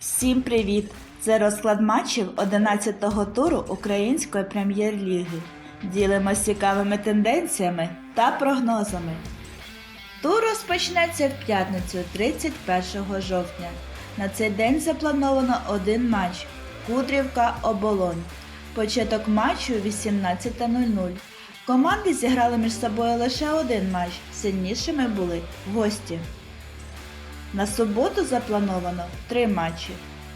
Всім привіт! Це розклад матчів 11-го туру Української прем'єр-ліги. Ділимось цікавими тенденціями та прогнозами. Тур розпочнеться в п'ятницю 31 жовтня. На цей день заплановано один матч Кудрівка Оболонь. Початок матчу 18.00. Команди зіграли між собою лише один матч. Сильнішими були гості. На суботу заплановано три матчі.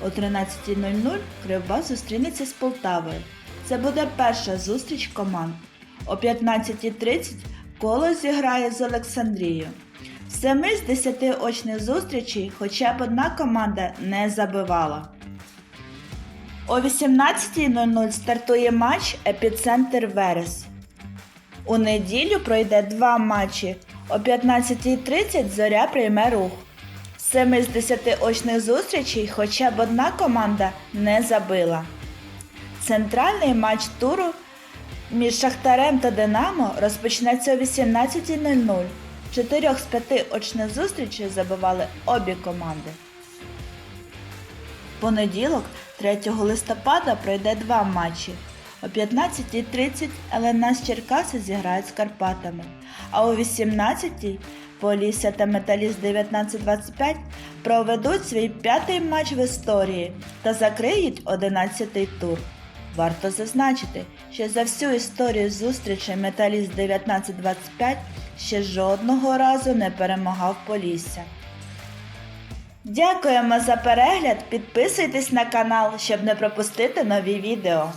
О 13.00 Кривбас зустрінеться з Полтавою. Це буде перша зустріч команд. О 15.30 коло зіграє з Олександрією. В семи з 10 очних зустрічей хоча б одна команда не забивала. О 18.00 стартує матч Епіцентр Верес. У неділю пройде два матчі. О 15.30 зоря прийме рух. 7 з 10 очних зустрічей хоча б одна команда не забила. Центральний матч туру між Шахтарем та Динамо розпочнеться о 18.00. Чотирьох з п'яти очних зустрічей забивали обі команди. Понеділок, 3 листопада, пройде два матчі. О 15.30 ЛНС Черкаси зіграють з Карпатами, а о 18.00 Полісся та Металіст 1925 проведуть свій п'ятий матч в історії та закриють 11-й тур. Варто зазначити, що за всю історію зустрічей Металіст 1925 ще жодного разу не перемагав Полісся. Дякуємо за перегляд. Підписуйтесь на канал, щоб не пропустити нові відео.